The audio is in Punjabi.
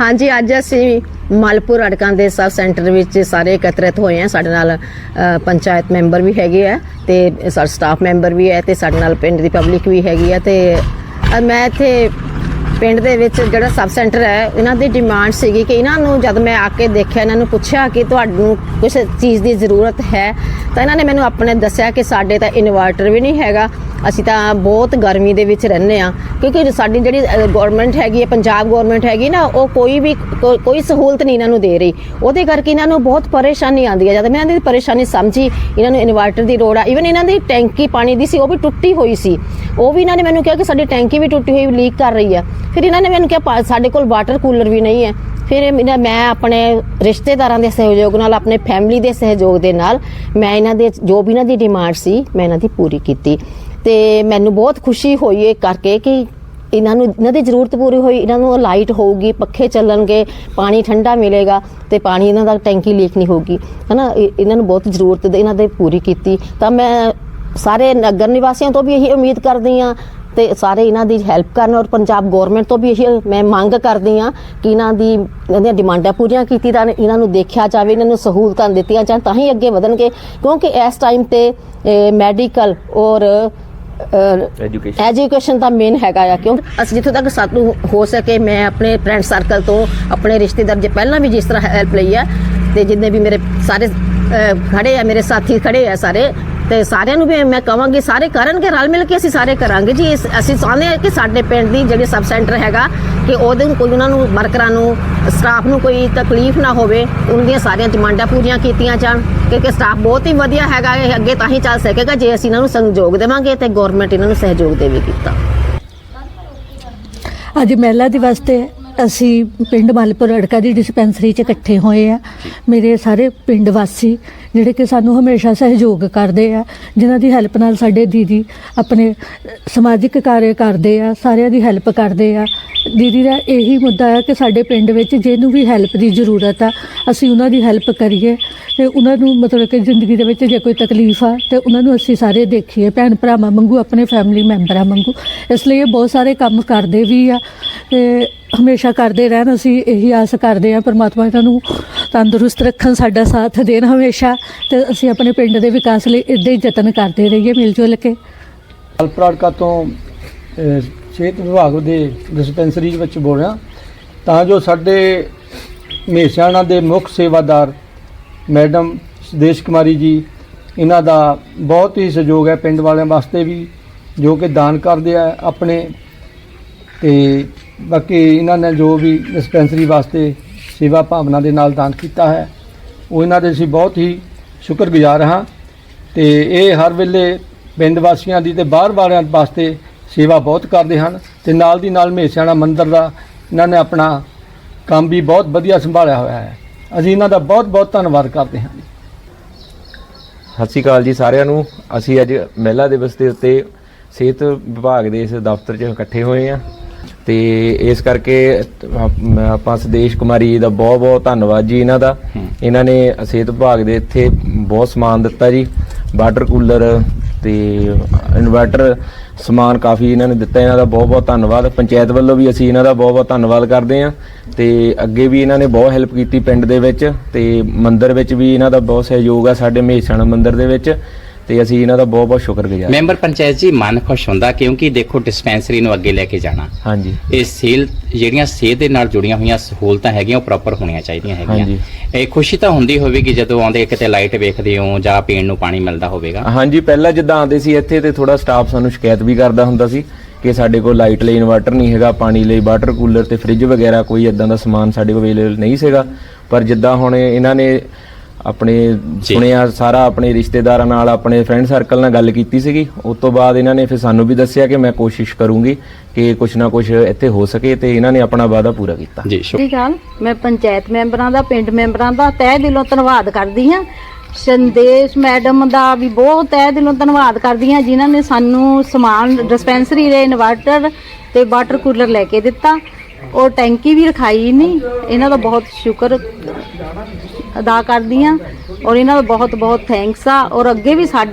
ਹਾਂਜੀ, ਅੱਜ ਅਸੀਂ ਮਲਪੁਰ ਅੜਕਾਂ ਦੇ ਸਬ ਸੈਂਟਰ ਵਿੱਚ ਸਾਰੇ ਇਕੱਤਰਿਤ ਹੋਏ ਹਾਂ। ਸਾਡੇ ਨਾਲ ਪੰਚਾਇਤ ਮੈਂਬਰ ਵੀ ਹੈਗੇ ਆ ਤੇ ਸਾਡਾ ਸਟਾਫ ਮੈਂਬਰ ਵੀ ਹੈ ਤੇ ਸਾਡੇ ਨਾਲ ਪਿੰਡ ਦੀ ਪਬਲਿਕ ਵੀ ਹੈਗੀ ਆ ਤੇ ਮੈਂ ਇੱਥੇ ਪਿੰਡ ਦੇ ਵਿੱਚ ਜਿਹੜਾ ਸਬ ਸੈਂਟਰ ਹੈ, ਇਹਨਾਂ ਦੀ ਡਿਮਾਂਡ ਸੀਗੀ ਕਿ ਇਹਨਾਂ ਨੂੰ ਜਦ ਮੈਂ ਆ ਕੇ ਦੇਖਿਆ, ਇਹਨਾਂ ਨੂੰ ਪੁੱਛਿਆ ਕਿ ਤੁਹਾਨੂੰ ਕੁਝ ਚੀਜ਼ ਦੀ ਜ਼ਰੂਰਤ ਹੈ, ਤਾਂ ਇਹਨਾਂ ਨੇ ਮੈਨੂੰ ਆਪਣੇ ਦੱਸਿਆ ਕਿ ਸਾਡੇ ਤਾਂ ਇਨਵਰਟਰ ਵੀ ਨਹੀਂ ਹੈਗਾ। ਅਸੀਂ ਤਾਂ ਬਹੁਤ ਗਰਮੀ ਦੇ ਵਿੱਚ ਰਹਿੰਦੇ ਆ ਕਿਉਂਕਿ ਸਾਡੀ ਜਿਹੜੀ ਗਵਰਨਮੈਂਟ ਹੈਗੀ ਹੈ, ਪੰਜਾਬ ਗਵਰਨਮੈਂਟ ਹੈਗੀ ਨਾ, ਉਹ ਕੋਈ ਵੀ ਕੋ- ਕੋਈ ਸਹੂਲਤ ਨਹੀਂ ਇਹਨਾਂ ਨੂੰ ਦੇ ਰਹੀ। ਉਹਦੇ ਕਰਕੇ ਇਹਨਾਂ ਨੂੰ ਬਹੁਤ ਪਰੇਸ਼ਾਨੀ ਆਉਂਦੀ ਹੈ। ਜਦ ਮੈਂ ਇਹਨਾਂ ਦੀ ਪਰੇਸ਼ਾਨੀ ਸਮਝੀ, ਇਹਨਾਂ ਨੂੰ ਇਨਵਰਟਰ ਦੀ ਲੋੜ ਆ ਇਵਨ ਇਹਨਾਂ ਦੀ ਟੈਂਕੀ ਪਾਣੀ ਦੀ ਸੀ, ਉਹ ਵੀ ਟੁੱਟੀ ਹੋਈ ਸੀ। ਉਹ ਵੀ ਇਹਨਾਂ ਨੇ ਮੈਨੂੰ ਕਿਹਾ ਕਿ ਸਾਡੀ ਟੈਂਕੀ ਵੀ ਟੁੱਟੀ ਹੋਈ, ਲੀਕ ਕਰ ਰਹੀ ਹੈ। ਫਿਰ ਇਹਨਾਂ ਨੇ ਮੈਨੂੰ ਕਿਹਾ, ਪਾ- ਸਾਡੇ ਕੋਲ ਵਾਟਰ ਕੂਲਰ ਵੀ ਨਹੀਂ ਹੈ। ਫਿਰ ਮੈਂ ਆਪਣੇ ਰਿਸ਼ਤੇਦਾਰਾਂ ਦੇ ਸਹਿਯੋਗ ਨਾਲ, ਆਪਣੇ ਫੈਮਿਲੀ ਦੇ ਸਹਿਯੋਗ ਦੇ ਨਾਲ, ਮੈਂ ਇਹਨਾਂ ਦੇ, ਜੋ ਵੀ ਇਹਨਾਂ ਦੀ ਡਿਮਾਂਡ ਸੀ, ਮੈਂ ਇਹਨਾਂ ਦੀ ਪੂਰੀ ਕੀਤੀ। ਤੇ ਮੈਨੂੰ ਬਹੁਤ ਖੁਸ਼ੀ ਹੋਈ ਇਹ ਕਰਕੇ ਕਿ ਇਹਨਾਂ ਨੂੰ, ਇਹਨਾਂ ਦੀ ਜ਼ਰੂਰਤ ਪੂਰੀ ਹੋਈ, ਇਹਨਾਂ ਨੂੰ ਲਾਈਟ ਹੋਊਗੀ, ਪੱਖੇ ਚੱਲਣਗੇ, ਪਾਣੀ ਠੰਡਾ ਮਿਲੇਗਾ ਤੇ ਪਾਣੀ ਇਹਨਾਂ ਦਾ ਟੈਂਕੀ ਲੀਕ ਨਹੀਂ ਹੋਊਗੀ। ਹਨਾ ਇਹ- ਇਹਨਾਂ ਨੂੰ ਬਹੁਤ ਜ਼ਰੂਰਤ ਇਹਨਾਂ ਦੇ ਪੂਰੀ ਕੀਤੀ। ਤਾਂ ਮੈਂ ਸਾਰੇ ਨਗਰ ਨਿਵਾਸੀਆਂ ਤੋਂ ਵੀ ਇਹੀ ਉਮੀਦ ਕਰਦੀ ਆ ਤੇ ਸਾਰੇ ਇਹਨਾਂ ਦੀ ਹੈਲਪ ਕਰਨ ਔਰ ਪੰਜਾਬ ਗਵਰਨਮੈਂਟ ਤੋਂ ਵੀ ਇਹੀ ਮੈਂ ਮੰਗ ਕਰਦੀ ਆ ਕਿ ਇਹਨਾਂ ਦੀ, ਇਹਨਾਂ ਦੀਆਂ ਡਿਮਾਂਡਾਂ ਪੂਰੀਆਂ ਕੀਤੀ ਤਾਂ ਇਹਨਾਂ ਨੂੰ ਦੇਖਿਆ ਜਾਵੇ, ਇਹਨਾਂ ਨੂੰ ਸਹੂਲਤਾਂ ਦਿੱਤੀਆਂ ਜਾਣ, ਤਾਂ ਹੀ ਅੱਗੇ ਵਧਣਗੇ। ਕਿਉਂਕਿ ਇਸ ਟਾਈਮ ਤੇ ਮੈਡੀਕਲ ਔਰ ਐਜੂਕੇਸ਼ਨ ਐਜੂਕੇਸ਼ਨ ਦਾ ਮੇਨ ਹੈਗਾ ਆ ਕਿਉਂਕਿ ਅਸੀਂ ਜਿੱਥੋਂ ਤੱਕ ਸਾਨੂੰ ਹੋ ਸਕੇ ਮੈਂ ਆਪਣੇ ਫਰੈਂਡ ਸਰਕਲ ਤੋਂ ਆਪਣੇ ਰਿਸ਼ਤੇਦਾਰ ਜੇ ਪਹਿਲਾਂ ਵੀ ਜਿਸ ਤਰ੍ਹਾਂ ਹੈਲਪ ਲਈ ਆ ਤੇ ਜਿੰਨੇ ਵੀ ਮੇਰੇ ਸਾਰੇ ਖੜੇ ਆ ਮੇਰੇ ਸਾਥੀ ਖੜੇ ਆ ਸਾਰੇ ਤੇ ਸਾਰਿਆਂ ਨੂੰ ਵੀ ਮੈਂ ਕਹਾਂਗੀ ਸਾਰੇ ਕਰਨਗੇ, ਰਲ ਮਿਲ ਕੇ ਅਸੀਂ ਸਾਰੇ ਕਰਾਂਗੇ ਜੀ। ਇਸ- ਅਸੀਂ ਚਾਹੁੰਦੇ ਹਾਂ ਕਿ ਸਾਡੇ ਪਿੰਡ ਦੀ ਜਿਹੜੀ ਸਬ ਸੈਂਟਰ ਹੈਗਾ, ਕਿ ਉਹਦੇ ਨੂੰ ਕੋਈ ਉਹਨਾਂ ਨੂੰ ਵਰਕਰਾਂ ਨੂੰ, ਸਟਾਫ ਨੂੰ ਕੋਈ ਤਕਲੀਫ ਨਾ ਹੋਵੇ, ਉਹਨਾਂ ਦੀਆਂ ਸਾਰੀਆਂ ਡਿਮਾਂਡਾਂ ਪੂਰੀਆਂ ਕੀਤੀਆਂ ਜਾਣ। ਕਿਉਂਕਿ ਸਟਾਫ ਬਹੁਤ ਹੀ ਵਧੀਆ ਹੈਗਾ, ਇਹ ਅੱਗੇ ਤਾਂ ਹੀ ਚੱਲ ਸਕੇਗਾ, ਜੇ ਅਸੀਂ ਇਹਨਾਂ ਨੂੰ ਸਹਿਯੋਗ ਦੇਵਾਂਗੇ ਤੇ ਗਵਰਨਮੈਂਟ ਇਹਨਾਂ ਨੂੰ ਸਹਿਯੋਗ ਦੇਵੇਗੀ ਤਾਂ। ਅੱਜ ਮਹਿਲਾ ਦਿਵਸ ਤੇ ਅਸੀਂ ਪਿੰਡ ਮਲਪੁਰ ਅੜਕਾ ਦੀ ਡਿਸਪੈਂਸਰੀ 'ਚ ਇਕੱਠੇ ਹੋਏ ਆ। ਮੇਰੇ ਸਾਰੇ ਪਿੰਡ ਵਾਸੀ ਜਿਹੜੇ ਕਿ ਸਾਨੂੰ ਹਮੇਸ਼ਾ ਸਹਿਯੋਗ ਕਰਦੇ ਆ, ਜਿਨ੍ਹਾਂ ਦੀ ਹੈਲਪ ਨਾਲ ਸਾਡੇ ਦੀਦੀ ਆਪਣੇ ਸਮਾਜਿਕ ਕਾਰਜ ਕਰਦੇ ਆ, ਸਾਰਿਆਂ ਦੀ ਹੈਲਪ ਕਰਦੇ ਆ। ਦੀਦੀ ਦਾ ਇਹੀ ਮੁੱਦਾ ਹੈ ਕਿ ਸਾਡੇ ਪਿੰਡ ਵਿੱਚ ਜਿਹਨੂੰ ਵੀ ਹੈਲਪ ਦੀ ਜ਼ਰੂਰਤ ਆ, ਅਸੀਂ ਉਹਨਾਂ ਦੀ ਹੈਲਪ ਕਰੀਏ। ਤੇ ਉਹਨਾਂ ਨੂੰ ਮਤਲਬ ਕਿ ਜ਼ਿੰਦਗੀ ਦੇ ਵਿੱਚ ਜੇ ਕੋਈ ਤਕਲੀਫ ਆ, ਤੇ ਉਹਨਾਂ ਨੂੰ ਅਸੀਂ ਸਾਰੇ ਦੇਖੀਏ। ਭੈਣ ਭਰਾਵਾਂ ਵਾਂਗੂ, ਆਪਣੇ ਫੈਮਿਲੀ ਮੈਂਬਰਾਂ ਵਾਂਗੂ। ਇਸ ਲਈ ਇਹ ਬਹੁਤ ਸਾਰੇ ਕੰਮ ਕਰਦੇ ਵੀ ਆ। ਤੇ ਹਮੇਸ਼ਾ ਕਰਦੇ ਰਹਿਣ, ਅਸੀਂ ਇਹੀ ਆਸ ਕਰਦੇ ਹਾਂ ਪਰਮਾਤਮਾ ਇਹਨਾਂ ਨੂੰ ਤੰਦਰੁਸਤ ਰੱਖਣ, ਸਾਡਾ ਸਾਥ ਦੇਣ ਹਮੇਸ਼ਾ ਤੇ ਅਸੀਂ ਆਪਣੇ ਪਿੰਡ ਦੇ ਵਿਕਾਸ ਲਈ ਇਦਾਂ ਹੀ ਯਤਨ ਕਰਦੇ ਰਹੀਏ ਮਿਲ ਜੁਲ ਕੇ। ਅਲਪਰਾੜਕਾ ਤੋਂ ਸਿਹਤ ਵਿਭਾਗ ਦੇ ਡਿਸਪੈਂਸਰੀ ਵਿੱਚ ਬੋਲ ਰਿਹਾ। ਤਾਂ ਜੋ ਸਾਡੇ ਮਹੇਸ਼ਾਣਾ ਦੇ ਮੁੱਖ ਸੇਵਾਦਾਰ ਮੈਡਮ ਸੁਦੇਸ਼ ਕੁਮਾਰੀ ਜੀ, ਇਹਨਾਂ ਦਾ ਬਹੁਤ ਹੀ ਸਹਿਯੋਗ ਹੈ ਪਿੰਡ ਵਾਲਿਆਂ ਵਾਸਤੇ ਵੀ, ਜੋ ਕਿ ਦਾਨ ਕਰਦੇ ਆ ਆਪਣੇ ਤੇ ਬਾਕੀ ਇਹਨਾਂ ਨੇ ਜੋ ਵੀ ਡਿਸਪੈਂਸਰੀ ਵਾਸਤੇ ਸੇਵਾ ਭਾਵਨਾ ਦੇ ਨਾਲ ਦਾਨ ਕੀਤਾ ਹੈ, ਉਹ ਇਹਨਾਂ ਦੇ ਅਸੀਂ ਬਹੁਤ ਹੀ ਸ਼ੁਕਰਗੁਜ਼ਾਰ ਹਾਂ ਤੇ ਇਹ ਹਰ ਵੇਲੇ ਪਿੰਡ ਵਾਸੀਆਂ ਦੀ ਤੇ ਬਾਹਰ ਵਾਲਿਆਂ ਵਾਸਤੇ ਸੇਵਾ ਬਹੁਤ ਕਰਦੇ ਹਨ ਤੇ ਨਾਲ ਦੀ ਨਾਲ ਮਹੇਸ਼ਾਣਾ ਮੰਦਿਰ ਦਾ ਇਹਨਾਂ ਨੇ ਆਪਣਾ ਕੰਮ ਵੀ ਬਹੁਤ ਵਧੀਆ ਸੰਭਾਲਿਆ ਹੋਇਆ ਹੈ। ਅਸੀਂ ਇਹਨਾਂ ਦਾ ਬਹੁਤ ਬਹੁਤ ਧੰਨਵਾਦ ਕਰਦੇ ਹਾਂ। ਸਤਿ ਸ਼੍ਰੀ ਅਕਾਲ ਜੀ ਸਾਰਿਆਂ ਨੂੰ। ਅਸੀਂ ਅੱਜ ਮਹਿਲਾ ਦਿਵਸ ਦੇ ਉੱਤੇ ਸਿਹਤ ਵਿਭਾਗ ਦੇ ਇਸ ਦਫ਼ਤਰ 'ਚ ਇਕੱਠੇ ਹੋਏ ਆ ਤੇ ਇਸ ਕਰਕੇ ਆਪ- ਸੰਦੇਸ਼ ਕੁਮਾਰੀ ਦਾ ਬਹੁਤ ਬਹੁਤ ਧੰਨਵਾਦ ਜੀ ਇਹਨਾਂ ਦਾ। ਇਹਨਾਂ ਨੇ ਸਿਹਤ ਵਿਭਾਗ ਦੇ ਇੱਥੇ ਬਹੁਤ ਸਮਾਨ ਦਿੱਤਾ ਜੀ। ਵਾਟਰ ਕੂਲਰ ਤੇ ਇਨਵਰਟਰ ਸਮਾਨ ਕਾਫੀ ਇਹਨਾਂ ਨੇ ਦਿੱਤਾ। ਇਹਨਾਂ ਦਾ ਬਹੁਤ ਬਹੁਤ ਧੰਨਵਾਦ। ਪੰਚਾਇਤ ਵੱਲੋਂ ਵੀ ਅਸੀਂ ਇਹਨਾਂ ਦਾ ਬਹੁਤ ਬਹੁਤ ਧੰਨਵਾਦ ਕਰਦੇ ਹਾਂ। ਤੇ ਅੱਗੇ ਵੀ ਇਹਨਾਂ ਨੇ ਬਹੁਤ ਹੈਲਪ ਕੀਤੀ ਪਿੰਡ ਦੇ ਵਿੱਚ ਤੇ ਮੰਦਿਰ ਵਿੱਚ ਵੀ ਇਹਨਾਂ ਦਾ ਬਹੁਤ ਸਹਿਯੋਗ ਆ ਸਾਡੇ ਮਹੇਸ਼ਾਣਾ ਮੰਦਿਰ ਦੇ ਵਿੱਚ। ਤੇ ਅਸੀਂ ਇਹਨਾਂ ਦਾ ਬਹੁਤ ਬਹੁਤ ਸ਼ੁਕਰਗੁਜ਼ਾਰ। ਮੈਂਬਰ ਪੰਚਾਇਤ ਜੀ ਮਨ ਖੁਸ਼ ਹੁੰਦਾ ਕਿਉਂਕਿ ਦੇਖੋ ਡਿਸਪੈਂਸਰੀ ਨੂੰ ਅੱਗੇ ਲੈ ਕੇ ਜਾਣਾ। ਹਾਂਜੀ। ਇਹ ਸੇਲ ਜਿਹੜੀਆਂ ਸਿਹਤ ਦੇ ਨਾਲ ਜੁੜੀਆਂ ਹੋਈਆਂ ਸਹੂਲਤਾਂ ਹੈਗੀਆਂ ਉਹ ਪ੍ਰੋਪਰ ਹੋਣੀਆਂ ਚਾਹੀਦੀਆਂ ਹੈਗੀਆਂ। ਇਹ ਖੁਸ਼ੀ ਤਾਂ ਹੁੰਦੀ ਹੋਵੇਗੀ ਜਦੋਂ ਆਉਂਦੇ ਕਿਤੇ ਲਾਈਟ ਵੇਖਦੇ ਹੋ ਜਾਂ ਪੀਣ ਨੂੰ ਪਾਣੀ ਮਿਲਦਾ ਹੋਵੇਗਾ। ਹਾਂਜੀ ਪਹਿਲਾਂ ਜਿੱਦਾਂ ਆਉਂਦੇ ਸੀ ਇੱਥੇ ਤੇ ਥੋੜਾ ਸਟਾਫ ਸਾਨੂੰ ਸ਼ਿਕਾਇਤ ਵੀ ਕਰਦਾ ਹੁੰਦਾ ਸੀ ਕਿ ਸਾਡੇ ਕੋਲ ਲਾਈਟ ਲਈ ਇਨਵਰਟਰ ਨਹੀਂ ਹੈਗਾ ਪਾਣੀ ਲਈ ਵਾਟਰ ਕੂਲਰ ਤੇ ਫ੍ਰਿਜ ਵਗੈਰਾ ਕੋਈ ਇਦਾਂ ਦਾ ਸਮਾਨ ਸਾਡੇ ਕੋਲ ਅਵੇਲੇਬਲ ਨਹੀਂ ਸੀਗਾ। ਪਰ ਜਿੱਦਾਂ ਹੁਣ ਇਹਨਾਂ ਨੇ ਆਪਣੇ। ਸੁਣਿਆ ਸਾਰਾ ਆਪਣੇ ਰਿਸ਼ਤੇਦਾਰਾਂ ਨਾਲ ਆਪਣੇ ਫਰੈਂਡ ਸਰਕਲ ਨਾਲ ਗੱਲ ਕੀਤੀ ਸੀਗੀ। ਉਸ ਤੋਂ ਬਾਅਦ ਇਹਨਾਂ ਨੇ ਫਿਰ ਸਾਨੂੰ ਵੀ ਦੱਸਿਆ ਕਿ ਮੈਂ ਕੋਸ਼ਿਸ਼ ਕਰੂੰਗੀ ਕਿ ਕੁਝ ਨਾ ਕੁਝ ਇੱਥੇ ਹੋ ਸਕੇ ਤੇ ਇਹਨਾਂ ਨੇ ਆਪਣਾ ਵਾਅਦਾ ਪੂਰਾ ਕੀਤਾ। ਜੀ ਸ਼ੁਕ- ਸਤਿ ਸ਼੍ਰੀ ਅਕਾਲ ਮੈਂ ਪੰਚਾਇਤ ਮੈਂਬਰਾਂ ਦਾ ਪਿੰਡ ਮੈਂਬਰਾਂ ਦਾ ਤਹਿ ਦਿਲੋਂ ਧੰਨਵਾਦ ਕਰਦੀ ਹਾਂ। ਸੰਦੇਸ਼ ਮੈਡਮ ਦਾ ਵੀ ਬਹੁਤ ਤਹਿ ਦਿਲੋਂ ਧੰਨਵਾਦ ਕਰਦੀ ਹਾਂ ਜਿਨ੍ਹਾਂ ਨੇ ਸਾਨੂੰ ਸਮਾਨ ਡਿਸਪੈਂਸਰੀ ਦੇ ਇਨਵਰਟਰ ਤੇ ਵਾਟਰ ਕੂਲਰ ਲੈ ਕੇ ਦਿੱਤਾ। ਔਰ ਟੈਂਕੀ ਵੀ ਰਖਾਈ ਨਹੀਂ। ਇਹਨਾਂ ਦਾ ਬਹੁਤ ਸ਼ੁਕਰ ਅਦਾ ਕਰਦੀ ਹਾਂ ਔਰ ਇਹਨਾਂ ਦਾ ਬਹੁਤ ਬਹੁਤ ਥੈਂਕਸ ਆ। ਔਰ ਅੱਗੇ ਵੀ ਸਾਡੇ